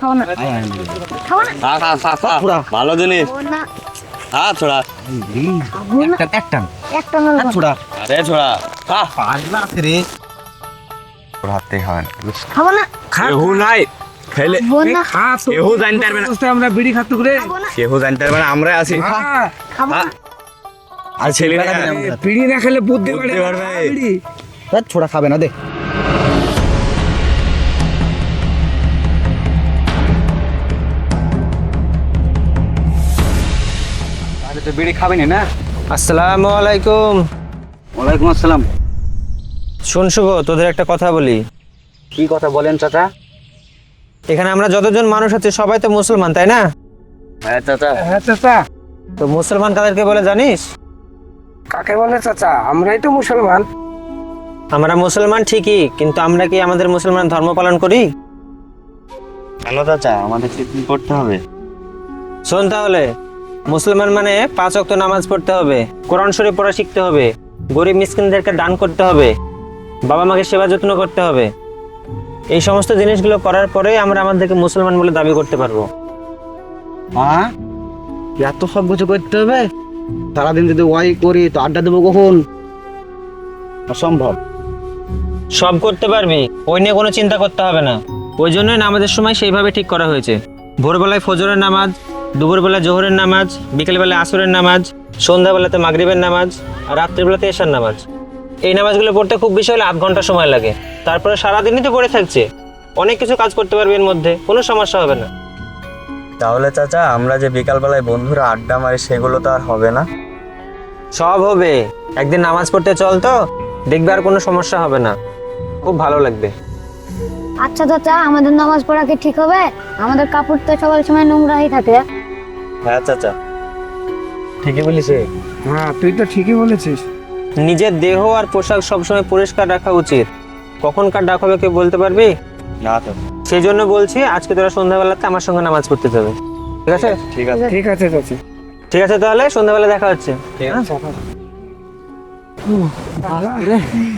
খাব না। খাব না। খা খা খা খা। ভালো জিনিস। না। খা ছোড়া। একটা একটা একটা না ছোড়া। আরে ছোড়া। খা। পাঁচলা রে। ওর হাত খাব না। কেহু নাই। খেলে খাব না। জানতে পারবে না। আমরা বিড়ি খাতুক রে। খাব জানতে পারবে না আমরা আছি। খাব না। আর ছেলে বিড়ি না খেলে বুদ্ধি বাড়বে। ছোড়া খাবে না দে। তো বিড়ি খাবেনি না আসসালামু আলাইকুম। ওয়ালাইকুম আসসালাম। শোন শুভ তোদের একটা কথা বলি। কি কথা বলেন চাচা? এখানে আমরা যতজন মানুষ আছি সবাই তো মুসলমান তাই না? হ্যাঁ চাচা। হ্যাঁ চাচা। তো মুসলমান কাদেরকে বলে জানিস? কাকে বলে চাচা? আমরাই তো মুসলমান। আমরা মুসলমান ঠিকই কিন্তু আমরা কি আমাদের মুসলমান ধর্ম পালন করি? কেন চাচা আমাদের কি করতে হবে? শোন তাহলে। মুসলমান মানে পাঁচ ওয়াক্ত নামাজ পড়তে হবে কোরআন শরীফ পড়া শিখতে হবে গরিব মিসকিনদেরকে দান করতে হবে বাবা মাকে সেবা যত্ন করতে হবে। এই সমস্ত জিনিসগুলো করার পরে আমরা আমাদেরকে মুসলমান বলে দাবি করতে পারব। হ্যাঁ এত সব কিছু করতে হবে? সারাদিন যদি ওয়াই করি তো আড্ডা দেবো কখন? অসম্ভব। সব করতে পারবি ওই নিয়ে কোনো চিন্তা করতে হবে না। ওই জন্যই নামাজের সময় সেইভাবে ঠিক করা হয়েছে। ভোরবেলায় ফজরের নামাজ দুপুরবেলা জোহরের নামাজ বিকেলবেলায় আসরের নামাজ সন্ধ্যাবেলাতে মাগরিবের নামাজ আর রাত্রিবেলাতে এশার নামাজ। এই নামাজগুলো পড়তে খুব বেশি হলে আধ ঘণ্টা সময় লাগে। তারপরে সারাদিনই তো পড়ে থাকছে। অনেক কিছু কাজ করতে পারবে এর মধ্যে কোনো সমস্যা হবে না। তাহলে চাচা আমরা যে বিকালবেলায় বন্ধুরা আড্ডা মারি সেগুলো তো আর হবে না? সব হবে। একদিন নামাজ পড়তে চল তো দেখবে আর কোনো সমস্যা হবে না। খুব ভালো লাগবে। আচ্ছা চাচা আমাদের নামাজ পড়া কি ঠিক হবে? আমাদের কাপড় তো সকাল সময় নোংরাই থাকে। হ্যাঁ চাচা। ঠিকই বলিছে? হ্যাঁ তুই তো ঠিকই বলেছিস। নিজের দেহ আর পোশাক সবসময় পরিষ্কার রাখা উচিত। কখন কার ডাক হবে কেউ বলতে পারবি? না তো। সেই জন্য বলছি আজকে তোরা সন্ধ্যাবেলাতে আমার সঙ্গে নামাজ পড়তে যাবে। ঠিক আছে? ঠিক আছে। ঠিক আছে চাচি। ঠিক আছে তাহলে সন্ধ্যাবেলা দেখা হচ্ছে। হ্যাঁ?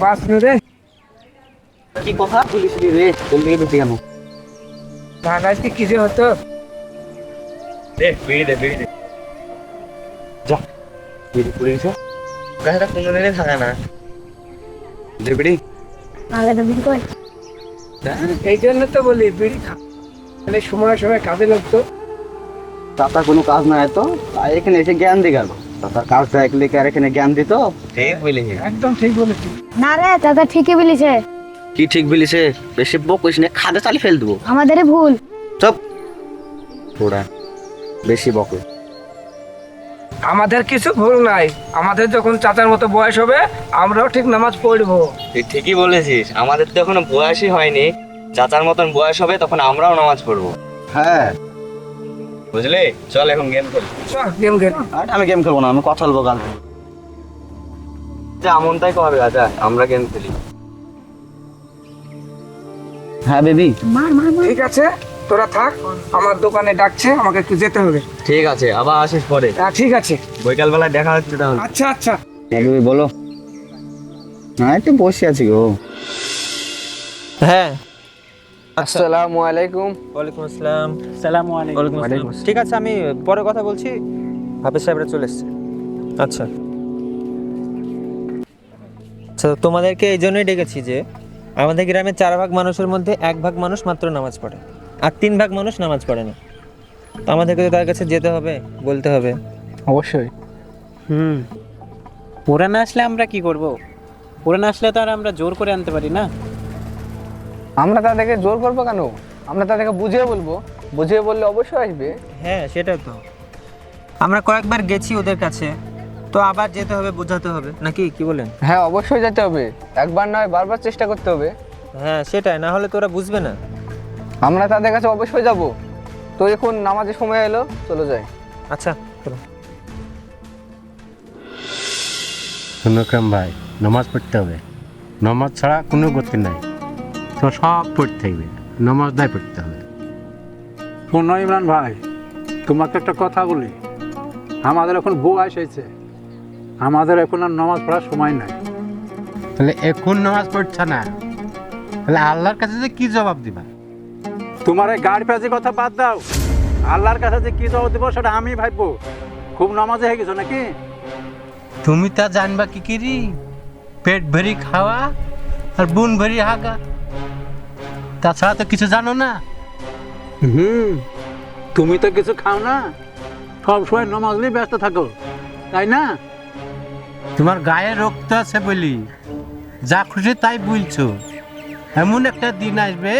বাস রে। কি কথা বলিস রে? কোন দিকে ঢুকতে ধান আজকে কি যে হতো? দে বিড়ি দে বিড়ি দে। বিড়ি পুড়ে গেছে। গাছটা কোনো দিনই থাকে না। দে বিড়ি আগে তো বিক্রি করে এই জন্য তো বলি বিড়ি খা। মানে সময় সময় কাজে লাগতো। চাচা কোনো কাজ না তো তাই এখানে এসে জ্ঞান দিয়ে গেল। চাচার কাজ দেখলে কি আর এখানে জ্ঞান দিত। ঠিক বলেছে একদম ঠিক বলেছিস। না রে ঠিকই বলিছে। কি ঠিক বলিছে? বেশি বকিস না খাদে চালি ফেল দেবো। আমাদেরই ভুল। চপ। থোড়া বেশি বকে। আমাদের কিছু ভুল নাই। আমাদের যখন চাচার মতো বয়স হবে আমরাও ঠিক নামাজ পড়ব। তুই ঠিকই বলেছিস আমাদের তো এখনও বয়সই হয়নি। চাচার মতন বয়স হবে তখন আমরাও নামাজ পড়ব। হ্যাঁ। বুঝলি? চল এখন গেম খেলি। চল, গেম খেলি। আর আমি গেম খেলব না আমি কথা বলব কাল যে আমন তাই কবে আচ্ছা আমরা গেম খেলি। হ্যাঁ বেবি। মার মার মার। ঠিক আছে? তোরা থাক আমার দোকানে ডাকছে আমাকে একটু যেতে হবে। ঠিক আছে আবার আসিস পরে। হ্যাঁ ঠিক আছে। বৈকাল বেলায় দেখা হচ্ছে তাহলে। আচ্ছা আচ্ছা। বেবি বলো। হ্যাঁ একটু বসে আছি গো। হ্যাঁ। আসসালামু আলাইকুম। ওয়ালাইকুম আসসালাম। সালামু আলাইকুম। আসসালাম। ঠিক আছে আমি পরে কথা বলছি। হাফিজ সাহেবরা চলে এসছে। আচ্ছা। আচ্ছা তোমাদেরকে এই জন্যই ডেকেছি যে আমাদের গ্রামে চার ভাগ মানুষের মধ্যে এক ভাগ মানুষ মাত্র নামাজ পড়ে। আর তিন ভাগ মানুষ নামাজ পড়ে না তো আমাদেরকে তো তার কাছে যেতে হবে বলতে হবে। অবশ্যই। হুম। ওরা না আসলে আমরা কি করব? ওরা না আসলে তো আর আমরা জোর করে আনতে পারি না। আমরা তাদেরকে জোর করব কেন? আমরা তাদেরকে বুঝিয়ে বলব। বুঝিয়ে বললে অবশ্যই আসবে। হ্যাঁ সেটা তো। আমরা কয়েকবার গেছি ওদের কাছে। তো আবার যেতে হবে বোঝাতে হবে। নাকি? কি বলেন? হ্যাঁ অবশ্যই যেতে হবে। একবার নয় বারবার চেষ্টা করতে হবে। হ্যাঁ সেটাই। না হলে তো ওরা বুঝবে না। আমরা তাদের কাছে অবশ্যই যাব। তো এখন নামাজের সময় এলো চলে যাই। আচ্ছা চলো। ভাই নামাজ পড়তে হবে। নামাজ ছাড়া কোনো গতি নাই। তো সব পড়তে থাকবে নামাজ দায় পড়তে হবে। শোনো ইমরান ভাই তোমাকে একটা কথা বলি। আমাদের এখন বয়স হয়েছে আমাদের এখন আর নামাজ পড়ার সময় নাই। তাহলে এখন নামাজ পড়ছে না? তাহলে আল্লাহর কাছে যে কি জবাব দিবা? তোমার এই গাড়ি পেঁচে কথা বাদ দাও। আল্লাহর কাছে যে কি জবাব দেবো সেটা আমি ভাববো। খুব নামাজে হয়ে গেছো নাকি? তুমি তা জানবা কি কিরি পেট ভরি খাওয়া আর বুন ভরি হাগা। তাছাড়া তো কিছু জানো না? হুম তুমি তো কিছু খাও না। সব সময় নামাজ নিয়ে ব্যস্ত থাকো তাই না? তোমার গায়ে রক্ত আছে বলি। যা খুশি তাই বলছো। এমন একটা দিন আসবে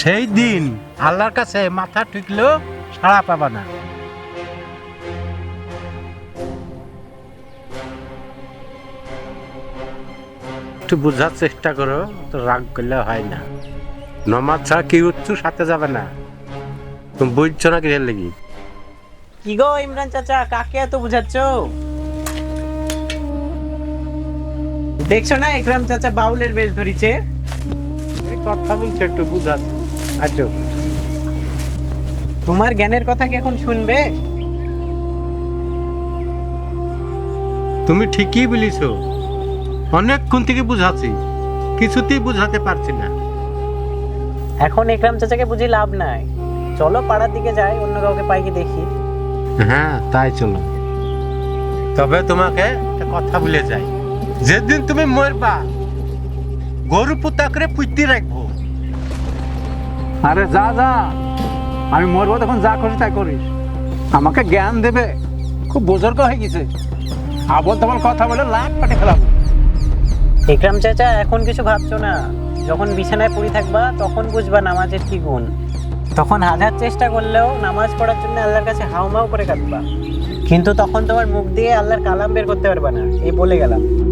সেই দিন আল্লাহর কাছে মাথা ঠুকলেও সাড়া পাবা না। একটু বোঝার চেষ্টা করো, তো রাগ করলে হয় না। নমাজ ছাড়া কি উচ্চ সাথে যাবে না। তুমি বুঝছ না কিসের লেগে? কি গো ইমরান চাচা, কাকে এত বুঝাচ্ছ? দেখছ না ইকরাম চাচা বাউলের বেশ ধরিছে? কথা বলছো, একটু বুঝাচ্ছ। আচ্ছা। তোমার জ্ঞানের কথা কি এখন শুনবে? তুমি ঠিকই বলিছ। অনেকক্ষণ থেকে বুঝাচ্ছি। কিছুতেই বুঝাতে পারছি না। এখন ইকরাম চাচাকে বুঝি লাভ নাই। চলো পাড়ার দিকে যাই অন্য কাউকে পাই কি দেখি। হ্যাঁ তাই চলো। তবে তোমাকে একটা কথা বলে যাই। যেদিন তুমি মরবা গরু পুতা করে পুঁতি রাখব। আরে যা যা। আমি মরবো তখন যা করি তাই করিস। আমাকে জ্ঞান দেবে। খুব বুজুর্গ হয়ে গেছে। আবল তাবল কথা বলে লাখ পাটে ফেলাবো ইকরাম চাচা, এখন কিছু ভাবছ না? যখন বিছানায় পড়ে থাকবা, তখন বুঝবা নামাজের কি গুণ। তখন হাজার চেষ্টা করলেও নামাজ পড়ার জন্য আল্লাহর কাছে হাউমাউ করে কাঁদবা। কিন্তু তখন তোমার মুখ দিয়ে আল্লাহর কালাম বের করতে পারবা না। এই বলে গেলাম।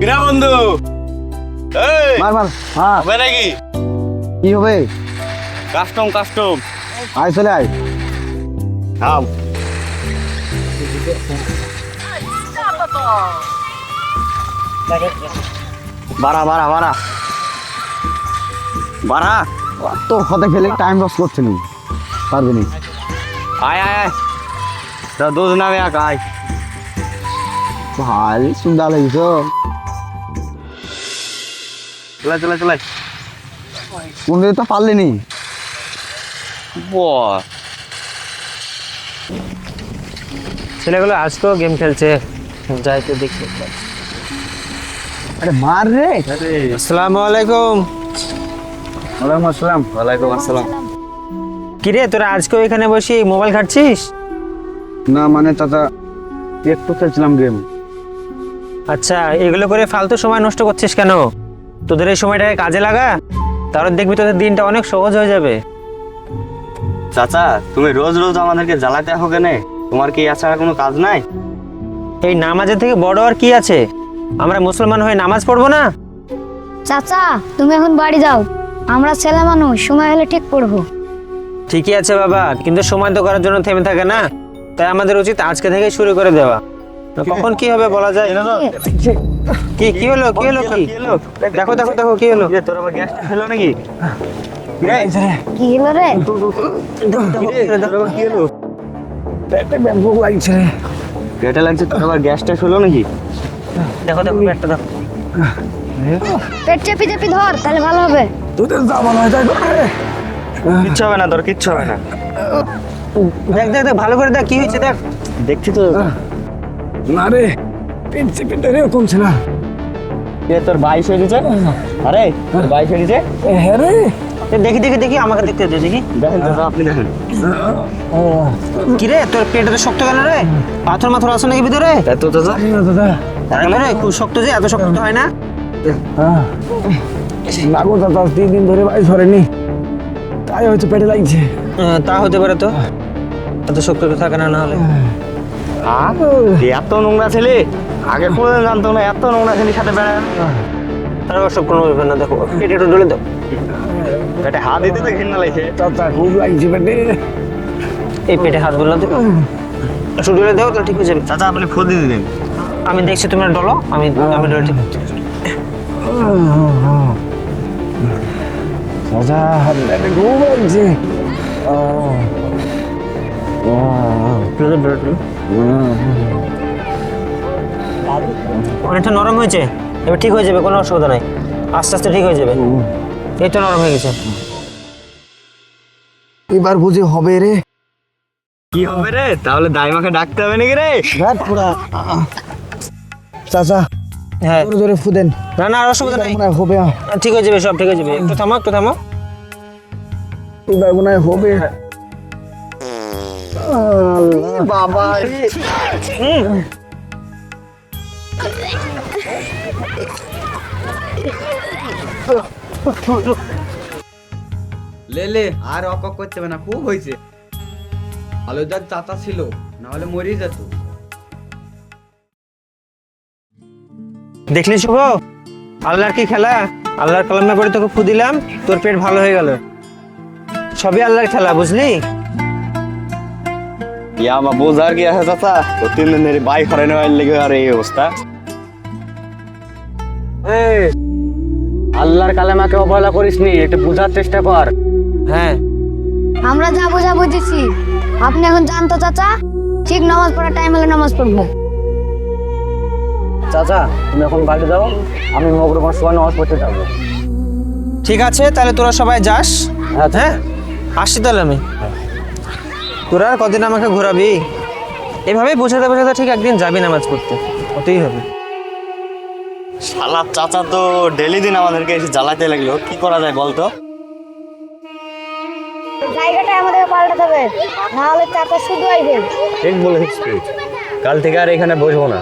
বিনা বন্ধু? এই মার মার হ্যাঁ হবে নাকি? কি হবে? কাস্টম কাস্টম আয় চলে আয়। থাম বাড়া বাড়া বাড়া। বাড়া। তো হতে খেলে টাইম লস করছে নি পারবে নি। আয় আয় আয়। তো দুধ নামে আয়। ভাই সুন্দর লাগিস চলে চলে চলে কোন তো পারলি নি বাহ ছেলেগুলো আজকেও গেম খেলছে। যাই তো দেখি। আরে মার রে। আসসালামু আলাইকুম। ওয়ালাইকুম আসসালাম। ওয়ালাইকুম আসসালাম। কিরে তোরা আজকেও এখানে বসে মোবাইল ঘাটছিস? না মানে চাচা একটু খেলছিলাম গেম আচ্ছা এগুলো করে ফালতু সময় নষ্ট করছিস কেন? তোদের এই সময়টাকে কাজে লাগা? তাহলে দেখবি তোদের দিনটা অনেক সহজ হয়ে যাবে। চাচা তুমি রোজ রোজ আমাদেরকে জ্বালাতে আসো কেনে? তোমার কি এছাড়া কোনো কাজ নাই? এই নামাজের থেকে বড় আর কি আছে? আমরা মুসলমান হয়ে নামাজ পড়ব না? চাচা তুমি এখন বাড়ি যাও। আমরা ছেলে মানুষ সময় হলে ঠিক পড়ব। ঠিকই আছে বাবা কিন্তু সময় তো করার জন্য থেমে থাকে না। তাই আমাদের উচিত আজকে থেকে শুরু করে দেওয়া। কখন কি হবে বলা যায়? কি কি হলো? কি হলো কি? দেখো দেখো দেখো কি হলো? তোর আবার গ্যাসটা ফেলো নাকি? কি হলো রে? কি হলো? পেটে লাগছে তোর আবার গ্যাসটা ফেলো নাকি? দেখো দেখো পেটটা দেখো। পেট চেপি চেপি ধর তাহলে ভালো হবে। কিচ্ছু হবে না তোর কিচ্ছু হবে না। দেখ দেখ দেখ ভালো করে দেখ কি হয়েছে দেখ। দেখছি তো। না রে পেট চেপে ধরে কমছে না। এ তোর বাইশ হয়ে আরে তোর বাইশ হয়ে গেছে হ্যাঁ রে। দেখি দেখি দেখি আমাকে দেখতে দে দেখি। দেখেন আপনি দেখেন। কি রে তোর পেটে তো শক্ত গেল রে? পাথর মাথর আছে নাকি ভিতরে? এত চাচা দাদা কেন রে খুব শক্ত যে এত শক্ত হয় না? লাগো দাদা তিন দিন ধরে বাড়ি ধরেনি। তাই হয়তো পেটে লাগছে। তা হতে পারে তো। এত শক্ত তো থাকে না না হলে। হ্যাঁ। এত নোংরা ছেলে? আগে কোনোদিন জানতো না এত নোংরা ছেলের সাথে বেড়ায় তার অসব কোনো ব্যাপার না দেখো পেটে একটু ডলে দাও। পেটে হাত দিতে তো ঘৃণা লাগছে। খুব লাগছে পেটে। এই পেটে হাত বললাম তো একটু ডলে দাও তাহলে ঠিক হয়ে যাবে। চাচা আপনি ফোন দিয়ে দিলেন আমি দেখছি তুমি ডলো আমি আমি ডলে ঠিক চাচা ঘুম লাগছে। অনেকটা নরম হয়েছে? এবার ঠিক হয়ে যাবে কোনো অসুবিধা নাই। আস্তে আস্তে ঠিক হয়ে যাবে। এই তো নরম হয়ে গেছে। এবার বুঝি হবে রে। কি হবে রে? তাহলে দাইমাকে ডাকতে হবে নাকি রে? রাত পুরা। চাচা হ্যাঁ। জোরে জোরে ফুদেন। না না আর অসুবিধা নাই। মনে হবে ঠিক হয়ে যাবে সব ঠিক হয়ে যাবে। একটু থামো একটু থামো। এবার মনে হয় হবে। বাবা লেলে আর অকক করতে হবে না খুব হয়েছে। ভালো যার চাচা ছিল না হলে মরেই যেত। দেখলি শুভ? আল্লাহর কি খেলা? আল্লাহর কালামে করে তোকে ফু দিলাম তোর পেট ভালো হয়ে গেল। সবই আল্লাহর খেলা বুঝলি? ইয়া মা বোঝার কি আছে চাচা? তো তিন দিনের বাইক হরানো লেগে আর এই অবস্থা। আল্লাহর কালেমাকে অবহেলা করিস নি একটু বোঝার চেষ্টা কর। হ্যাঁ। আমরা যা বোঝা বুঝেছি। আপনি এখন জানতো চাচা? ঠিক নামাজ পড়ার টাইম হলে নামাজ পড়ব। চাচা তুমি এখন বাড়ি যাও আমি মগরবার সময় নামাজ পড়তে যাব। ঠিক আছে তাহলে তোরা সবাই যাস। হ্যাঁ। আসছি তাহলে আমি। তোরা আর কদিন আমাকে ঘোরাবি? এভাবেই বোঝাতে বোঝাতে ঠিক একদিন যাবি নামাজ পড়তে। ওতেই হবে। শালা চাচা তো ডেলি দিন আমাদেরকে এসে জ্বালাতে লাগল। কি করা যায় বলতো? জায়গাটা আমাদের পাল্টাতে হবে। নাহলে চাচা শুধু আইবে। ঠিক বলেছিস কাল থেকে আর এখানে বসবো না।